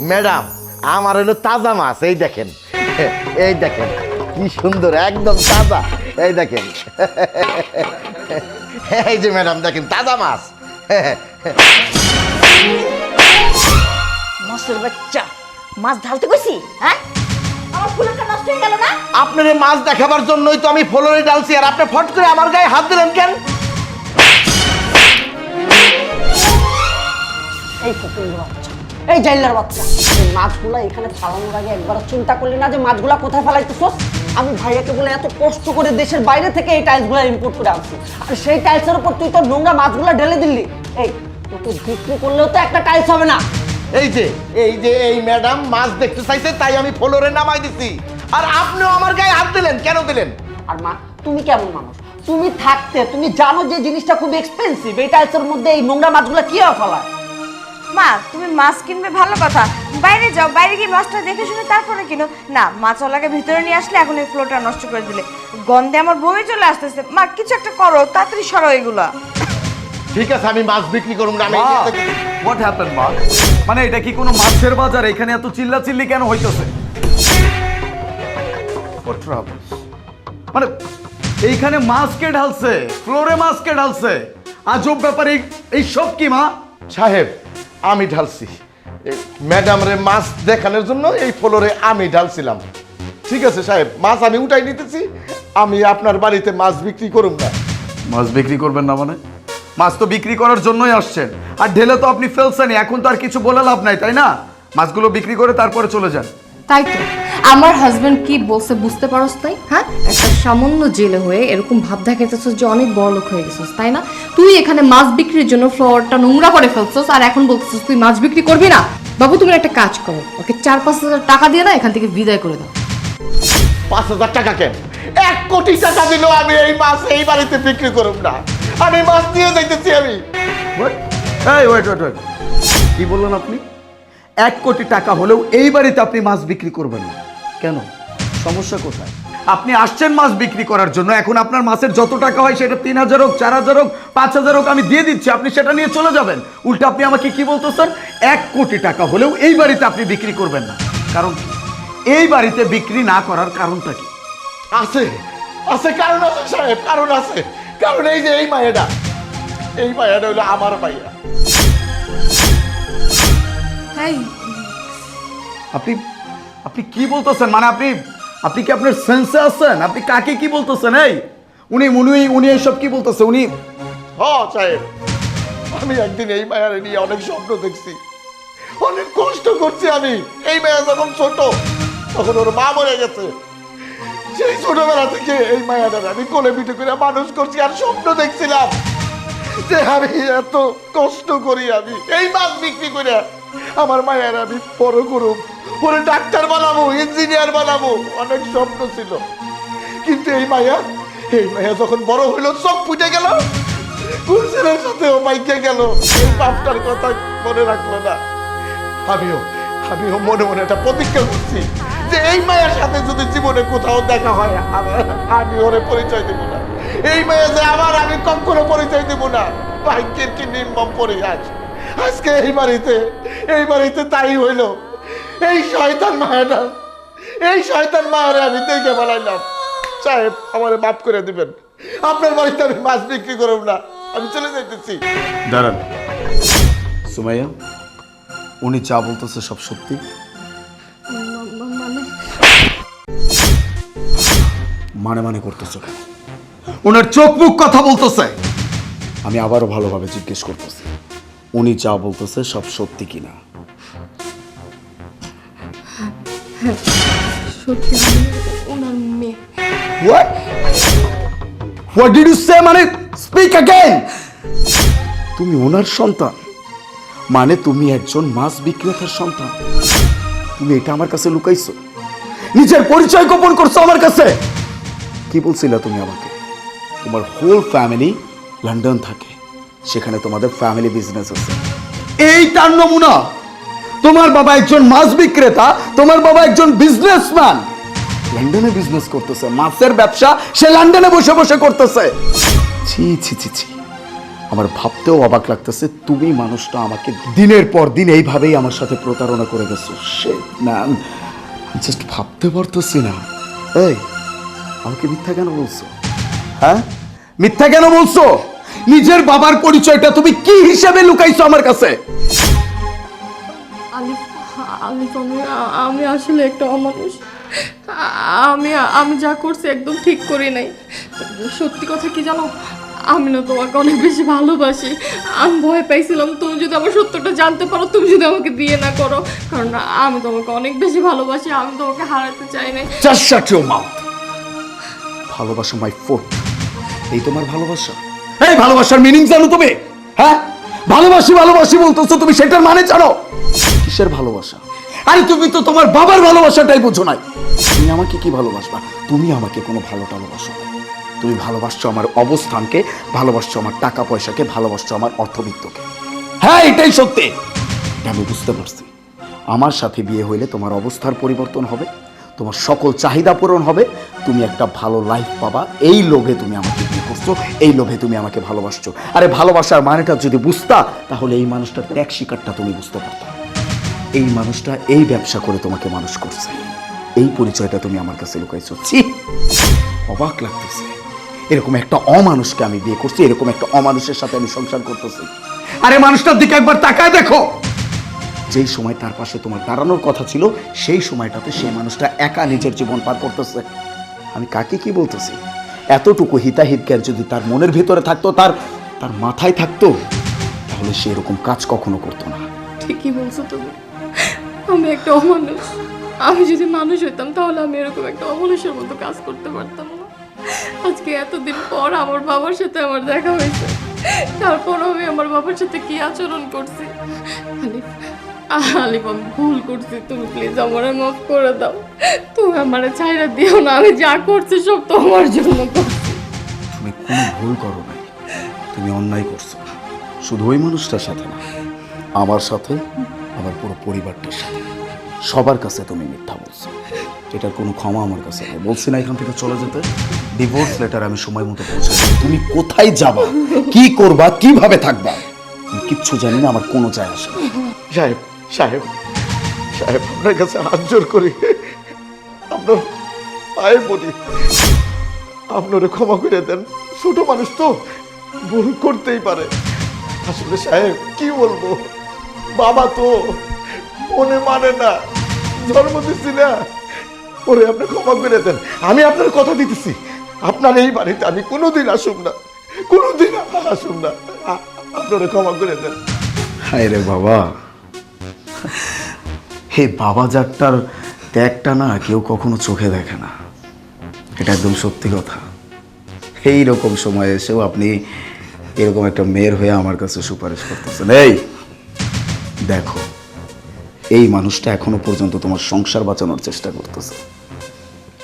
Madam আমার হলো তাজা মাছ এই দেখেন। এই দেখেন কি সুন্দর একদম তাজা। এই দেখেন। এই যে ম্যাডাম দেখেন তাজা মাছ। মাছের বাচ্চা মাছ ঢালতে কইছি হ্যাঁ? আপনার মাছ দেখাবার জন্যই তো আমি ফলরে ডালছি আর আপনি ফট করে আমার গায়ে হাত দিলেন কেন? এই এই জাইলার বাচ্চা। এই মাছগুলা এখানে ফালানোর আগে একবার চিন্তা করলি না যে মাছগুলা কোথায় ফেলাইতেছস? আমি ভাইয়াকে বলে এত কষ্ট করে দেশের বাইরে থেকে এই টাইলসগুলো ইম্পোর্ট করে আনছি। আর সেই টাইলসের উপর তুই তোর নোংরা মাছগুলো ঢেলে দিলি। এই তোকে বিক্রি করলেও তো একটা টাইলস হবে না। এই যে এই যে এই ম্যাডাম মাছ দেখতে চাইছে তাই আমি ফ্লোরে নামাই দিছি। আর আপনিও আমার গায়ে হাত দিলেন কেন দিলেন? আর মা তুমি কেমন মানুষ? তুমি থাকতে তুমি জানো যে জিনিসটা খুব এক্সপেন্সিভ এই টাইলসের মধ্যে এই নোংরা মাছগুলো কি আর ফেলায়? মা তুমি মাছ কিনবে ভালো কথা। বাইরে যাও বাইরে গিয়ে মাছটা দেখে শুনে তারপরে কিনো। না মাছওয়ালাকে ভিতরে নিয়ে আসলে এখন এই ফ্লোটা নষ্ট করে দিলে। গন্ধে আমার বমি চলে আসতেছে। মা কিছু একটা করো তাড়াতাড়ি সরো এগুলা। ঠিক আছে আমি মাছ বিক্রি করুন না আমি হোয়াট হ্যাপেন মা? মানে এটা কি কোনো মাছের বাজার? এখানে এত চিল্লা চিল্লি কেন হইতেছে? মানে এইখানে মাছকে ঢালছে? ফ্লোরে মাছকে ঢালছে? আজব ব্যাপারে এই- এই সব কি মা? সাহেব আমি ঢালছি। ম্যাডাম রে মাছ দেখানোর জন্য এই ফ্লোরে আমি ঢালছিলাম। ঠিক আছে সাহেব মাছ আমি উঠাই নিতেছি আমি আপনার বাড়িতে মাছ বিক্রি করুন না। মাছ বিক্রি করবেন না মানে? মাছ তো বিক্রি করার জন্যই আসছেন। আর ঢেলে তো আপনি ফেলছেনই এখন তো আর কিছু বলে লাভ নাই তাই না? মাছগুলো বিক্রি করে তারপরে চলে যান। তাই তো। আমার হাজবেন্ড কি বলছে বুঝতে পারস তাই হ্যাঁ? একটা সামান্য জেলে হয়ে এরকম ভাব দেখাইতেছস যে অনেক বড় লোক হয়ে গেছিস তাই না? তুই এখানে মাছ বিক্রির জন্য ফ্লোরটা নোংরা করে ফেলছস আর এখন বলতেছিস তুই মাছ বিক্রি করবি না? বাবু তুমি একটা কাজ করো ওকে চার পাঁচ হাজার টাকা দিয়ে না এখান থেকে বিদায় করে দাও। পাঁচ হাজার টাকা কেন? এক কোটি টাকা দিলেও আমি এই মাছ এই বাড়িতে বিক্রি করুন না। আমি মাছ দিয়ে যাইতেছি আমি। এই ওয়েট ওয়েট ওয়েট কি বললেন আপনি? এক কোটি টাকা হলেও এই বাড়িতে আপনি মাছ বিক্রি করবেন না। কেন? সমস্যা কোথায়? আপনি আসছেন মাছ বিক্রি করার জন্য এখন আপনার মাছের যত টাকা হয় সেটা তিন হাজার হোক চার হাজার হোক পাঁচ হাজার হোক আমি দিয়ে দিচ্ছি আপনি সেটা নিয়ে চলে যাবেন। উল্টা আপনি আমাকে কি বলতেছেন এক কোটি টাকা হলেও এই বাড়িতে আপনি বিক্রি করবেন না। কারণ এই বাড়িতে বিক্রি না করার কারণটা কি? আছে আছে কারণ আছে সাহেব কারণ আছে। কারণ এই যে এই মায়েরা এই মায়েরা হলো আমার মাইয়া। আপনি আপনি কি বলতেছেন? মানে আপনি আপনি কি আপনার সেন্সে আছেন? আপনি কাকে কি বলতেছেন? এই, উনি উনি উনি এইসব কি বলতেছে? উনি হ আমি একদিন এই মায়ারে নিয়ে অনেক স্বপ্ন দেখছি। অনেক কষ্ট করছি আমি। এই মায়া যখন ছোট, তখন ওর মা মরে গেছে। সেই ছোটবেলা থেকে এই মায়াটার আমি কোলে পিঠে করে মানুষ করছি আর স্বপ্ন দেখছিলাম যে আমি এত কষ্ট করি আমি। এই মাছ বিক্রি করে আমার মায়ের আমি বড় করুম ওরে ডাক্তার বানাবো, ইঞ্জিনিয়ার বানাবো, অনেক স্বপ্ন ছিল। কিন্তু এই মায়া এই মায়া যখন বড় হইল চোখ ফুটে গেল। সাথে ও মাইকে গেল। এই বাপটার কথা মনে রাখল না। আমিও আমিও মনে মনে একটা প্রতিজ্ঞা করছি যে এই মায়ের সাথে যদি জীবনে কোথাও দেখা হয়, আমি ওরে পরিচয় দেব না। এই মেয়ে যে আমার আমি কখনো পরিচয় দেব না। ভাগ্যের কি নির্মম পরিহাস আজকে এই বাড়িতে এই বাড়িতে তাই হইল। এই শয়তান মায়াটা এই শয়তান মায়ারে আমি দেখে বলাইলাম সাহেব আমার মাফ করে দিবেন। আপনার বাড়িতে আমি মাছ বিক্রি করব না আমি চলে যাইতেছি। দাঁড়ান। সুমাইয়া উনি যা বলতেছে সব সত্যি? মানে মানে করতেছো কেন? ওনার চোখ মুখ কথা বলতেছে। আমি আবারও ভালোভাবে জিজ্ঞেস করতেছি। উনি যা বলতেছে সব সত্যি কিনা? সত্যি আমি ওনার মেয়ে what what did you say মানে স্পিক अगेन তুমি ওনার সন্তান মানে তুমি একজন মাছ বিক্রেতার সন্তান তুমি এটা আমার কাছে লুকাইছো নিজের পরিচয় গোপন করছো আমার কাছে কি বলছিলে তুমি আমাকে তোমার হোল ফ্যামিলি লন্ডন থাকে সেখানে তোমাদের ফ্যামিলি বিজনেস আছে এই তার নমুনা তোমার বাবা একজন মাছ বিক্রেতা, তোমার বাবা একজন বিজনেসম্যান লন্ডনে বিজনেস করতেছে, মাছের ব্যবসা, সে লন্ডনে বসে বসে করতেছে। ছি ছি ছি ছি। আমার ভাবতেও অবাক লাগতেছে, তুমি মানুষটা আমাকে দিনের পর দিন এইভাবেই আমার সাথে প্রতারণা করে গেছো। সে ম্যাম জাস্ট ভাবতে পারতেছি না। এই, আমাকে মিথ্যা কেন বলছো? হ্যাঁ? মিথ্যা কেন বলছো? নিজের বাবার পরিচয়টা তুমি কি হিসাবে লুকাইছো আমার কাছে? আমি আমি আসলে একটা অমানুষ। আমি আমি যা করছি একদম ঠিক করি নাই। সত্যি কথা কি জানো? আমি না তোমাকে অনেক বেশি ভালোবাসি। আমি ভয় পাইছিলাম, তুমি যদি আমার সত্যটা জানতে পারো, তুমি যদি আমাকে বিয়ে না করো। কারণ আমি তোমাকে অনেক বেশি ভালোবাসি, আমি তোমাকে হারাতে চাই না জাস্ট শাট ভালোবাসা মাই ফোর্ট এই তোমার ভালোবাসা। এই ভালোবাসার মিনিং জানো তুমি? হ্যাঁ? ভালোবাসি ভালোবাসি বলতেছো, তুমি সেটার মানে জানো? কিসের ভালোবাসা? আরে তুমি তো তোমার বাবার ভালোবাসাটাই বুঝো নাই। তুমি আমাকে কি ভালোবাসবা? তুমি আমাকে কোনো ভালো ভালোবাসো তুমি ভালোবাসছো আমার অবস্থানকে, ভালোবাসছো আমার টাকা পয়সাকে, ভালোবাসছো আমার অর্থবিত্তকে। হ্যাঁ এটাই সত্যি। আমি বুঝতে পারছি। আমার সাথে বিয়ে হইলে তোমার অবস্থার পরিবর্তন হবে। তোমার সকল চাহিদা পূরণ হবে। তুমি একটা ভালো লাইফ পাবা। এই লোভে তুমি আমাকে বিয়ে করছ? এই লোভে তুমি আমাকে ভালোবাসছো। আরে ভালোবাসার মানেটা যদি বুঝতা, তাহলে এই মানুষটার ত্যাগ শিকারটা তুমি বুঝতে পারতা। এই মানুষটা এই ব্যবসা করে তোমাকে মানুষ করছে। এই পরিচয়টা তুমি আমার কাছে লুকাইছো। ছি! অবাক লাগতেছে। এরকম একটা অমানুষকে আমি বিয়ে করছি, এরকম একটা অমানুষের সাথে আমি সংসার করতেছি। আরে মানুষটার দিকে একবার তাকায় দেখো! যেই সময় তার পাশে তোমার দাঁড়ানোর কথা ছিল, সেই সময়টাতে সেই মানুষটা একা নিজের জীবন পার করতেছে। আমি কাকে কি বলতেছি? এতটুকু হিতাহিত জ্ঞান যদি তার মনের ভিতরে থাকতো, তার তার মাথায় থাকতো, তাহলে সে এরকম কাজ কখনো করতো না। ঠিকই বলছো তুমি। আমি একটা অমানুষ। আমি যদি মানুষ হইতাম, তাহলে আমি এরকম একটা অমানুষের মতো কাজ করতে পারতাম না। আজকে এতদিন পর আমার বাবার সাথে আমার দেখা হয়েছে। তারপর আমি আমার বাবার সাথে কি আচরণ করছি? আলিফ ভুল করছি তুমি প্লিজ আমার মাফ করে দাও। তুমি আমার ছাইরা দিও না আমি যা করছি সব তোমার জন্য করছি। তুমি কোনো ভুল করো নাই তুমি অন্যায় করছ। শুধু ওই মানুষটার সাথে না আমার সাথে আমার পুরো পরিবারটার সাথে। সবার কাছে তুমি মিথ্যা বলছো। এটার কোনো ক্ষমা আমার কাছে নেই। বলছি না এখান থেকে চলে যেতে। ডিভোর্স লেটার আমি সময় মতো পৌঁছে তুমি কোথায় যাবা? কি করবা? কীভাবে থাকবা? আমি কিচ্ছু জানি না আমার কোনো যায় আসে না। সাহেব সাহেব সাহেব, আপনার কাছে হাত জোর করি আপনার পায়ে পড়ি আপনারা ক্ষমা করে দেন। ছোট মানুষ তো ভুল করতেই পারে। আসলে সাহেব, কি বলব? বাবা তো মনে মানে না। জন্ম দিচ্ছি না ওরে আপনি ক্ষমা করে দেন। আমি আপনার কথা দিতেছি। আপনার এই বাড়িতে আমি কোনোদিন আসুম না। কোনোদিন আপনার আসুম না। আপনারা ক্ষমা করে দেন। হায় রে বাবা। হে বাবা যারটার ত্যাগটা না কেউ কখনো চোখে দেখে না। এটা একদম সত্যি কথা। এই রকম সময় এসেও আপনি এরকম একটা মেয়ের হয়ে আমার কাছে সুপারিশ করতেছেন। এই, দেখো, এই মানুষটা এখনও পর্যন্ত তোমার সংসার বাঁচানোর চেষ্টা করতেছে।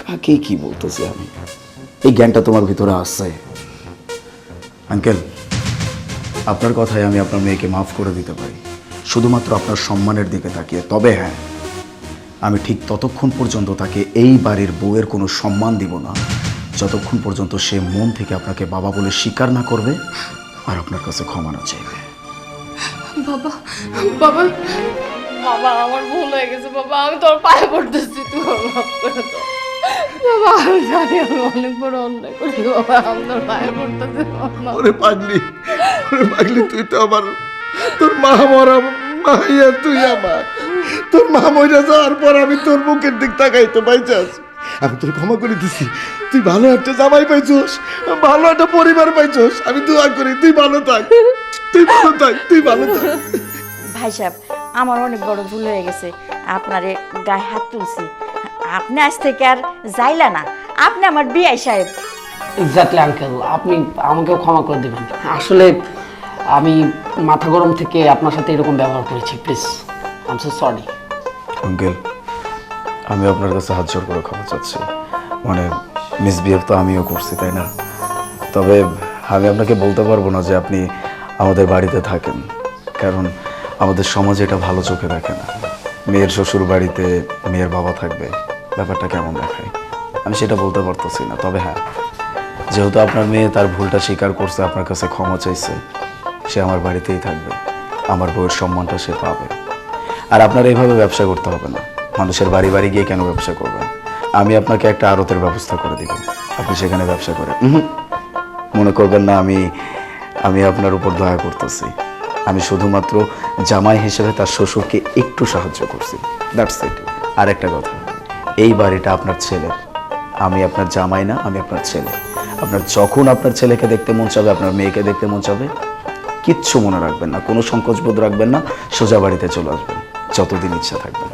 কাকে কি বলতেছি আমি? এই জ্ঞানটা তোমার ভিতরে আসছে আঙ্কেল, আপনার কথায় আমি আপনার মেয়েকে মাফ করে দিতে পারি। শুধুমাত্র আপনার সম্মানের দিকে তাকিয়ে। তবে হ্যাঁ আমি ঠিক ততক্ষণ পর্যন্ত তাকে এই বাড়ির বউয়ের কোনো সম্মান দিব না। যতক্ষণ পর্যন্ত সে মন থেকে আপনাকে বাবা বলে স্বীকার না করবে আর আপনার কাছে ক্ষমা না চাইবে। বাবা বাবা বাবা আমার ভুল হয়ে গেছে বাবা আমি তোর পায়ে পড়তেছি তুই আমার মাফ করে দাও। বাবা আমি জানি আমি অনেক বড় অন্যায় করি বাবা আমি তোর পায়ে পড়তেছি ওরে পাগলি ওরে পাগলি তুই তো আমার তোর মা মরা মাইয়া তুই আমার। তোর মা মরে যাওয়ার পর আমি তোর মুখের দিক তাকাই তো পাইছাস। আমি তোর ক্ষমা করে দিছি। তুই ভালো একটা জামাই পাইছস ভালো একটা পরিবার পাইছস। আমি দোয়া করি তুই ভালো থাক। তুই ভালো থাক তুই ভালো থাক। ভাই সাহেব আমার অনেক বড় ভুল হয়ে গেছে। আপনারে গায়ে হাত তুলছি। আপনি আজ থেকে আর যাইলা না। আপনি আমার বিআই সাহেব। এক্স্যাক্টলি আঙ্কেল আপনি আমাকেও ক্ষমা করে দেবেন। আসলে আমি মাথা গরম থেকে আপনার সাথে এরকম ব্যবহার করেছি please um so sorry uncle, আমি আপনার কাছে হাত জোর করে ক্ষমা চাচ্ছি। মানে মিসবিহেভ তো আমিও করছি, তাই না? তবে আমি আপনাকে বলতে পারব না যে আপনি আমাদের বাড়িতে থাকেন, কারণ আমাদের সমাজে এটা ভালো চোখে দেখে না। মেয়ের শ্বশুর বাড়িতে মেয়ের বাবা থাকবে, ব্যাপারটা কেমন দেখায়? আমি সেটা বলতে পারতেছি না, তবে হ্যাঁ যেহেতু আপনার মেয়ে তার ভুলটা স্বীকার করছে, আপনার কাছে ক্ষমা চাইছে সে আমার বাড়িতেই থাকবে। আমার বউয়ের সম্মানটা সে পাবে। আর আপনার এইভাবে ব্যবসা করতে হবে না। মানুষের বাড়ি বাড়ি গিয়ে কেন ব্যবসা করবেন? আমি আপনাকে একটা আড়তের ব্যবস্থা করে দিব। আপনি সেখানে ব্যবসা করেন। মনে করবেন না, আমি আমি আপনার উপর দয়া করতেছি। আমি শুধুমাত্র জামাই হিসেবে তার শ্বশুরকে একটু সাহায্য করছি। দ্যাটস ইট আর একটা কথা। এই বাড়িটা আপনার ছেলের আমি আপনার জামাই না, আমি আপনার ছেলে। আপনার, যখন আপনার ছেলেকে দেখতে মন চাবে, আপনার মেয়েকে দেখতে মন চাবে কিচ্ছু মনে রাখবেন না, কোনো সংকোচবোধ রাখবেন না, সোজা বাড়িতে চলে আসবেন। যতদিন ইচ্ছা থাকবেন।